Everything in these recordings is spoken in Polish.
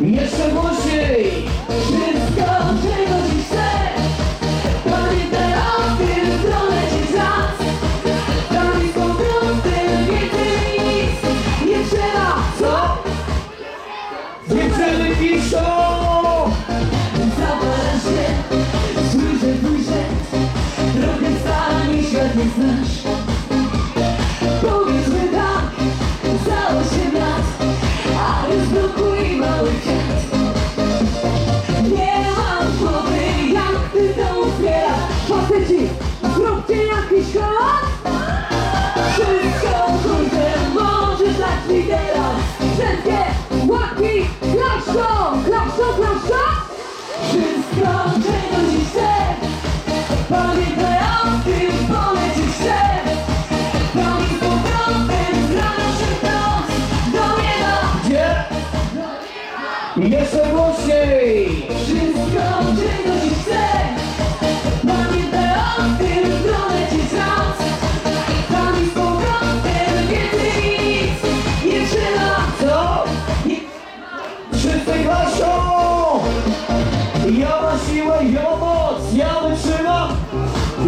Не согласись! Faceci, zróbcie jakiś hałas Wszystko kurde, możesz dać mi teraz. Wszystkie łapki klaszczą, klaszczą, klaszczą Wszystko, czego dziś chcę. Pamiętaj o tym, polecieć chcę Promień z powrotem, rano szybko Do nieba. Gdzie? I jeszcze głośniej! Wszystko, czego dziś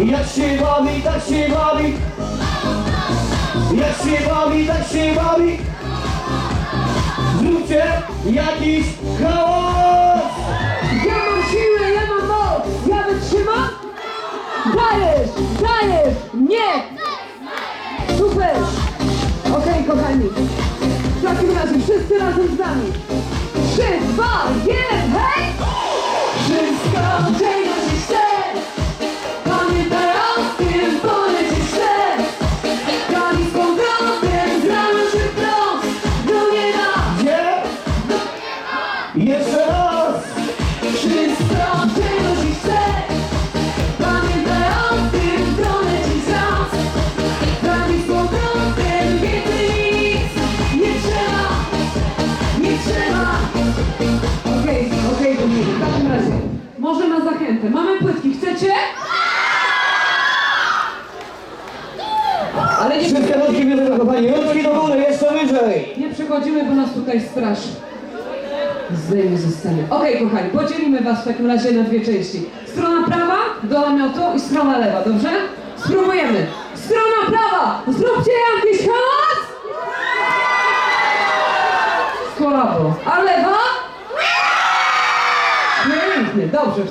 Jak się bawi, tak się bawi! Jak się bawi, tak się bawi! Zróbcie jakiś hałas! Ja mam siłę, ja mam moc, ja wytrzymam? Dajesz, dajesz, nie! Super! Okej, kochani. W takim razie wszyscy razem z nami. Trzy, dwa, jeden, hej! Wszystko, czego Mamy płytki, chcecie? Ale nie, Wszystkie rączki bierzemy, kochani, rączki do góry, jeszcze wyżej! nie przechodzimy, bo nas tutaj straszy Zdejmie ze sceny. Okej, kochani, podzielimy was w takim razie na dwie części. Strona prawa do namiotu i strona lewa, dobrze? Spróbujemy. Strona prawa! Zróbcie jakiś hałas! Kolabo. A lewa? Pięknie, dobrze.